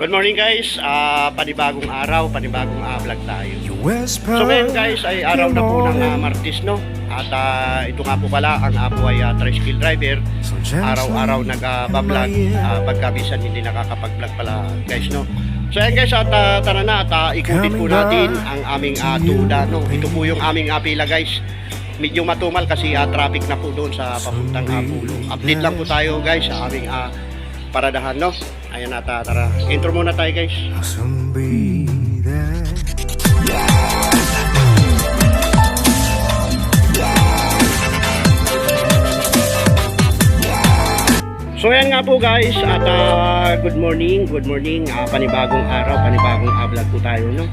Good morning guys, Ah, panibagong araw, panibagong ah, vlog tayo. So ngayon guys ay araw na po ng ah, Martes no. At ah, ito nga po pala ang apo ay uh, tricycle driver. Araw-araw ear. uh, pagka minsan hindi nakakapag-vlog pala guys no. So ayan guys at ah, tara na at ah, ikutin po natin ang aming uh, tuda no. Ito po yung aming uh, pila guys. Medyo matumal kasi ah, traffic na po doon sa papuntang Apulo. Update lang po tayo guys sa aming ah, paradahan no. Ayan ah, tara. Intro muna tayo guys. So yan nga po guys at ah, good morning, good morning, ah, panibagong araw, panibagong ah, vlog po tayo no.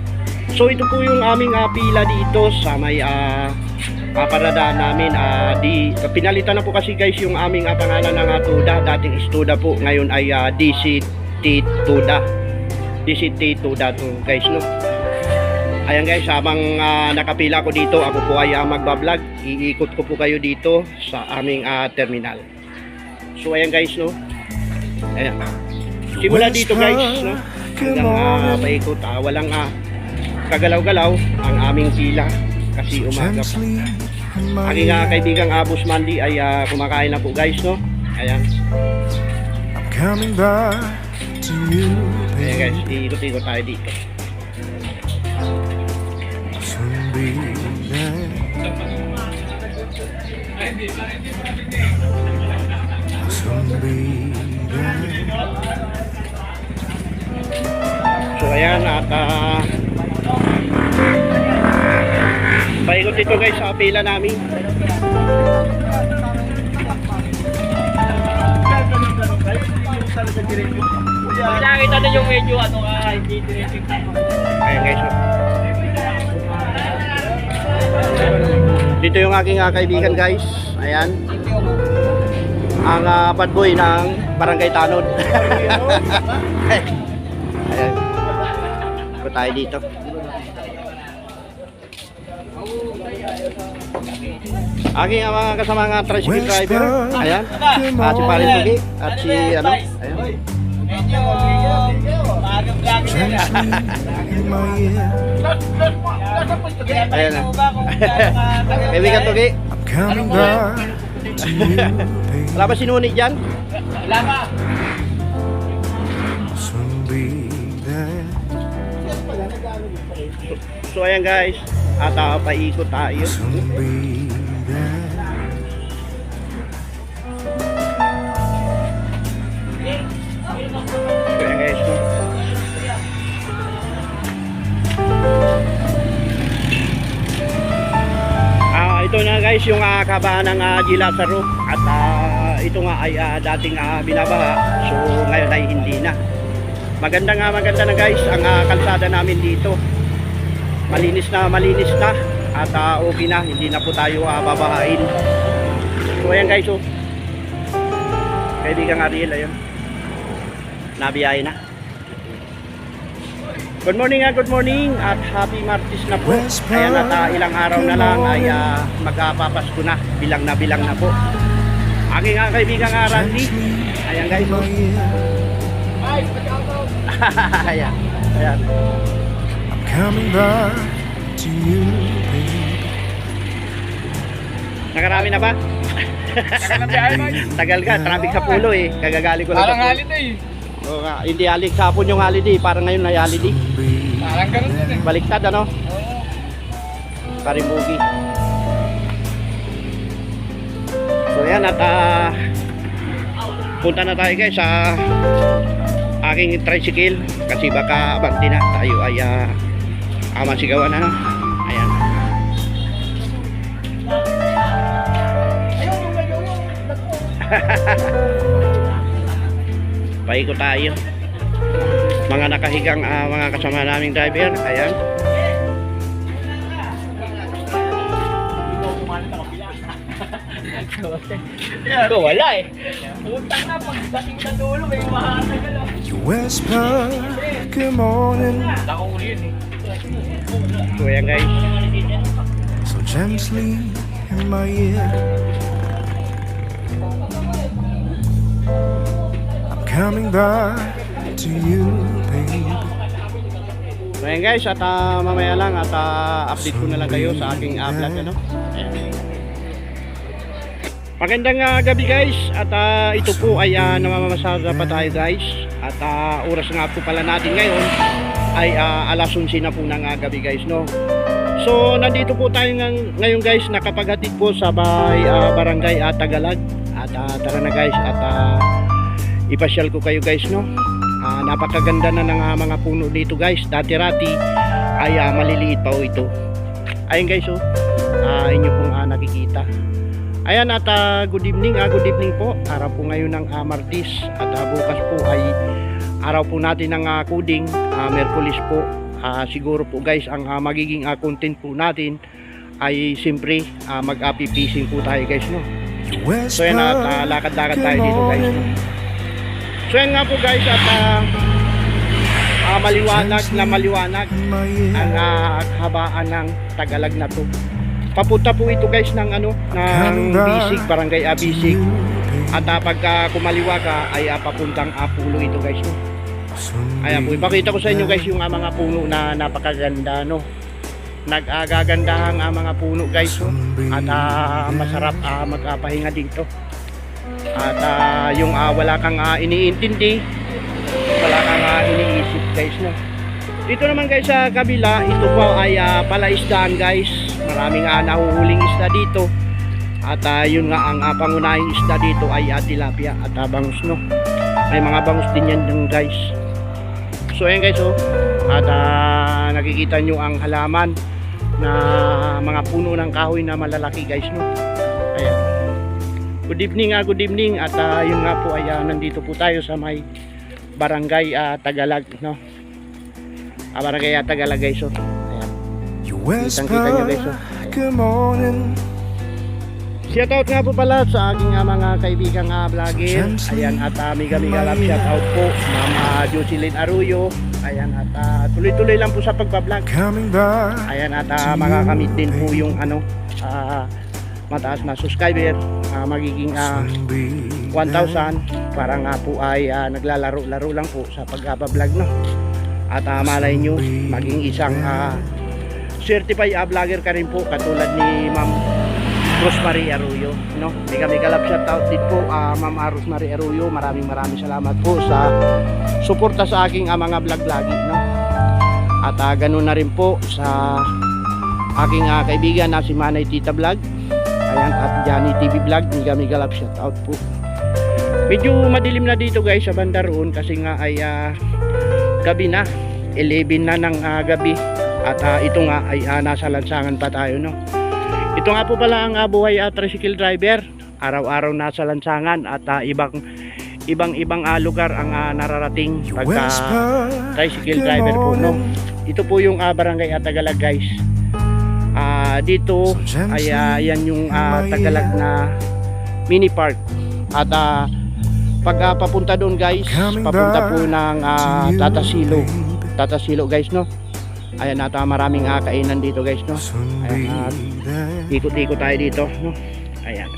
So ito po yung aming ah, pila dito sa may ah, ah, paradaan namin. Ah, di, pinalitan na po kasi guys yung aming ah, pangalan ng ah, Tuda, dating Istuda po, ngayon ay ah, DCT Tuda. DCT Tuda to guys no. Ayan guys, habang ah, nakapila ko dito, ako po ay ah, magbablog. Iikot ko po kayo dito sa aming ah, terminal. So ayan guys no. Ayan. Simula dito guys no. Hanggang uh, paikot ah, walang ah, kagalaw-galaw ang aming pila kasi umaga pa. My Aking uh, kaibigang Abos Mandy ay ah, kumakain na po guys no. Ayan. I'm coming back to you, Ayan guys, baby. iikot-ikot tayo dito. So ayan at ah, paikot dito guys sa pila namin. Nakita na yung medyo ano ka, hindi diretso. Ayan guys. Dito yung aking ah, kaibigan guys. Ayan. Ang uh, bad boy ng Barangay Tanod. Ayan. Ito tayo dito. Aking ah, mga kasama nga tricycle driver. Ayan. At si Parin Tugi. At si ano. Ayan. Medyo, medyo, maagang vlog ear. Ayan na. Kaibigan Tugi. I'm coming back to you, baby. Wala ba sinuni dyan? Wala ba? I'll soon be there. So ayan guys, at uh, paikot tayo. Guys yung uh, kabahan ng uh, Gilasaro at ah, ito nga ay ah, dating ah, binabaha so ngayon ay hindi na. Maganda nga maganda na guys ang ah, kalsada namin dito. Malinis na malinis na at ah, okay na hindi na po tayo ah, babahain. So ayan guys oh. Kaibigang Ariel ayun. Nabiyahe na. Good morning ah, good morning at happy Martes na po. Ayan at ah, ilang araw na lang ay uh, magpapasko na. Bilang na bilang na po. Aking nga kaibigang ah, Randy. Ayan guys. oh. Ayan. Ayan. I'm coming back to you, baby. Nakarami na ba? Tagal ka, traffic sa pulo eh. Kagagali ko lang. Parang sa pulo. Oo nga, hindi halik hapon yung holiday, parang ngayon ay holiday. Parang ganun din eh. Baliktad ano? Karimugi. So yan at ah, punta na tayo guys sa aking tricycle kasi baka abante na tayo ay uh, ama sigawan ano. Ayan. Paikot tayo. Mga nakahigang ah, mga kasama naming driver. Ayan. Ito wala eh. Utang na, pagdating sa dulo, may mahatagal ah. You whisper, good morning, Ako yun eh. So ayan guys. so gently in my ear. Coming back to you, baby. So ayan guys, at ah, mamaya lang at ah, update ko na lang kayo sa aking uh, vlog ano. Ayan. Magandang ah, gabi guys at ah, ito po ay uh, namamasada pa tayo guys at ah, oras nga po pala natin ngayon ay ah, alas 11 na po ng ah, gabi guys no. So nandito po tayo ng, ngayon guys nakapaghatid po sa bay, ah, barangay at Tagalag at ah, tara na guys at ah, ipasyal ko kayo guys no. Ah, napakaganda na ng ah, mga puno dito guys. Dati-rati ay ah, maliliit pa ho ito. Ayun guys oh. Ah, inyo pong ah, nakikita. Ayan at ah, good evening, ah, good evening po. Araw po ngayon ng ah, Martis at ah, bukas po ay araw po natin ng ah, coding, ah, Merkulis po. Ah, siguro po guys ang ah, magiging ah, content po natin ay simpre ah, mag-happy fishing po tayo guys no. So yan at ah, lakad-lakad tayo dito guys no. So yan nga po guys at ah, ah, maliwanag na maliwanag ang ah, habaan ng Tagalag na to. Papunta po ito guys ng ano ng Bisig, Barangay Abisig. baby. At uh, pagka kumaliwa ka ay ah, papuntang Apulo ito guys. No? Ayan po, ipakita ko sa inyo guys yung ah, mga puno na napakaganda no. Nag-agagandahang ah, mga puno guys no? At ah, masarap ah, magpahinga dito. At ah, yung ah, wala kang ah, iniintindi, wala kang ah, iniisip guys no. Dito naman guys sa kabila, ito po ay ah, palaisdaan guys. Maraming ah, nahuhuling isda dito. At ah, yun nga ang ah, pangunahing isda dito ay ah, tilapia at ah, bangus no. May mga bangus din yan dun, guys. So ayan guys oh. At ah, nakikita nyo ang halaman na mga puno ng kahoy na malalaki guys no. Ayan. Good evening ah, good evening at ah, yun nga po ay ah, nandito po tayo sa may barangay ah, Tagalag no. Ah, barangay ah, Tagalag guys oh. Ayan. You Kitang-kita niyo, guys, whisper, oh. good morning. Shoutout nga po pala sa aking ah, mga kaibigang uh, vlogger. Ayan at uh, mega mega love shoutout po Mama Jocelyn Arroyo. Ayan at ah, tuloy-tuloy lang po sa pagbablog. Ayan at uh, makakamit din po yung ano ah, mataas na subscriber. Ah, magiging be 1,000 para nga po ay ah, naglalaro-laro lang po sa pagbablog no. At ah, malay nyo maging isang ah, certified ah, vlogger ka rin po katulad ni Ma'am Rosemary Arroyo no. Mega mega love shoutout din po ah, Ma'am ah, Rosemary Arroyo. Maraming maraming salamat po sa suporta sa aking ah, mga vlog lagi no. At ah, ganun na rin po sa aking ah, kaibigan na si Manay Tita Vlog. Ayan at Johnny TV Vlog. Mega mega love shoutout po. Medyo madilim na dito guys sa banda roon kasi nga ay ah, gabi na. 11 na ng ah, gabi. At ah, ito nga ay ah, nasa lansangan pa tayo no. Ito nga po pala ang ah, buhay at tricycle driver. Araw-araw nasa lansangan at ah, ibang ibang ibang ah, lugar ang ah, nararating pagka whisper, tricycle driver po no. Ito po yung ah, barangay at Tagalag guys. Ah dito ay ah, yan yung ah, Tagalag na mini park. At ah, pag ah, papunta doon guys, papunta po ng you, Tatasilo. Tatasilo guys no. Ayan at ah, maraming ah, kainan dito guys no. Ayan, there. Ikot-ikot tayo dito no. Ayan.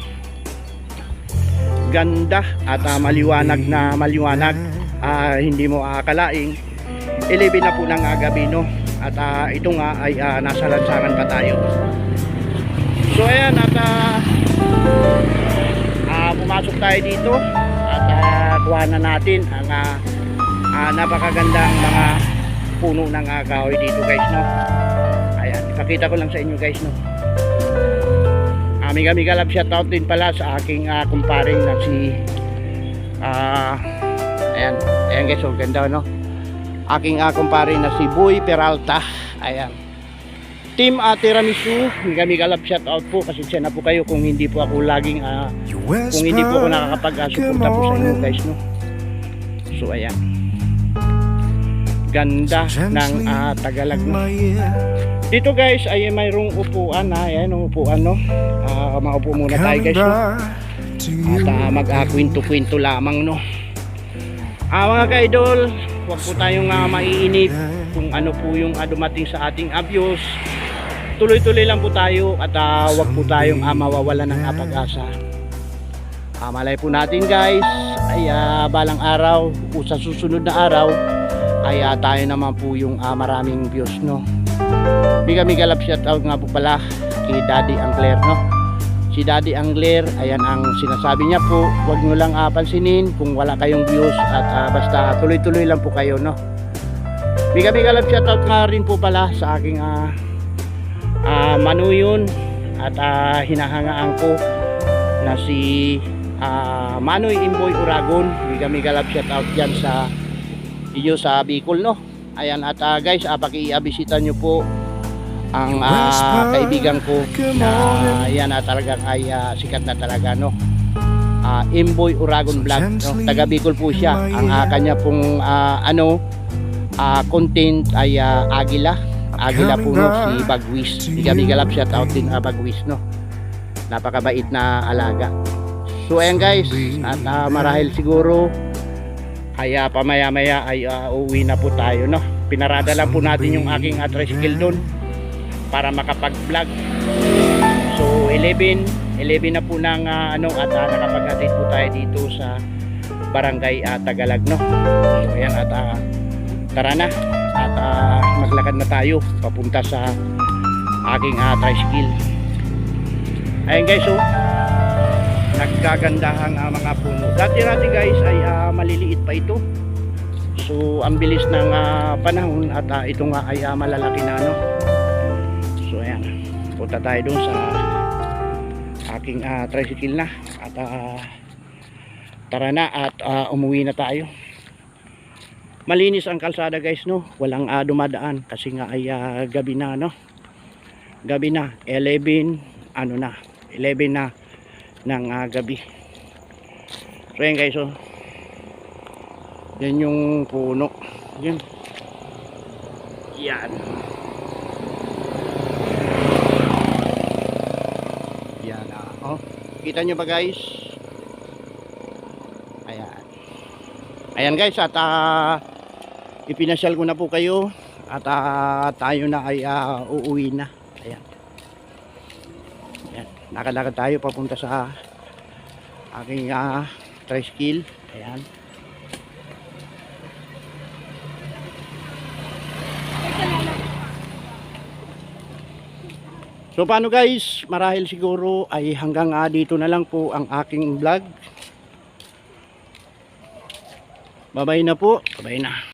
Ganda at ah, maliwanag na maliwanag. Ah, hindi mo akalaing 11 na po ng ah, gabi no. At ah, ito nga ay ah, nasa lansangan pa tayo. So ayan at ah, ah, pumasok tayo dito at ah, kuha na natin ang ah, ah, napakagandang mga puno ng ah, kahoy dito guys no. Ayan, ipakita ko lang sa inyo guys no. Amiga amiga love shoutout din pala sa aking uh, kumparing na si ah ayan, ayan guys, oh, ganda no. Aking uh, kumpare na si Boy Peralta. Ayan. Team uh, Tiramisu, amiga amiga love shoutout po kasi siya na po kayo kung hindi po ako laging ah, You kung hindi po ako nakakapag-suporta po sa inyo guys no. So ayan. Ganda ng ah, Tagalag in no. Dito guys ay mayroong upuan na, ayan ang upuan no. Ah, maupo muna tayo guys no. At ah, mag-kwento-kwento lamang no. Ah mga ka-idol, huwag po tayong ah, maiinip kung ano po yung ah, dumating sa ating abuse. Tuloy-tuloy lang po tayo at ah, huwag po tayong ah, mawawala ng ah, pag-asa. Ah, malay po natin guys, ay ah, balang araw o sa susunod na araw ay ah, tayo naman po yung ah, maraming views no. Biga miga love shout out nga po pala kay Daddy Angler no. Si Daddy Angler, ayan ang sinasabi niya po, huwag nyo lang ah, pansinin kung wala kayong views at ah, basta tuloy-tuloy lang po kayo no. Biga miga love shout out nga rin po pala sa aking ah, ah, manuyon at ah, hinahangaan ko na si ah, Manoy Imboy Uragon. Biga miga love shout out dyan sa iyo sa Bicol no. Ayan at ah, guys, uh, paki-abisita nyo po ang ah, kaibigan ko na yan na talagang ay ah, sikat na talaga no. Ah, Imboy Uragon Vlog no. Taga Bicol po siya. Ang ah, kanya pong ah, ano ah, content ay ah, Agila. Agila po no, si Bagwis. Biga miga love shout out din ah, Bagwis no. Napakabait na alaga. So ayan guys, at ah, marahil siguro kaya pamaya-maya ay ah, uwi na po tayo no. Pinarada lang po natin yung aking uh, tricycle doon para makapag-vlog. So 11, 11 na po ng ah, ano at uh, nakapag-attend po tayo dito sa Barangay ah, Tagalag no. So ayan at ah, tara na at ah, maglakad na tayo papunta sa aking uh, tricycle. Ayan guys oh nagkagandahang ah, mga puno. Dati-dati guys ay ah, maliliit pa ito. So ang bilis ng ah, panahon at ah, ito nga ay ah, malalaki na no. So ayan, punta tayo dun sa aking ah, tricycle na at ah, tara na at ah, umuwi na tayo. Malinis ang kalsada guys no, walang ah, dumadaan kasi nga ay ah, gabi na no. Gabi na, 11 ano na, 11 na ng ah, gabi. So yan guys, oh. Yan yung puno. Yan. Yan. Yan ah. Oh. Kita nyo ba guys? Ayan. Ayan guys at ah, ipinasyal ko na po kayo at ah, tayo na ay ah, uuwi na. Ayan. Ayan. Nakalakad tayo papunta sa aking uh, tricycle. Ayan. So paano guys, marahil siguro ay hanggang ah, dito na lang po ang aking vlog. Babay na po. Babay na.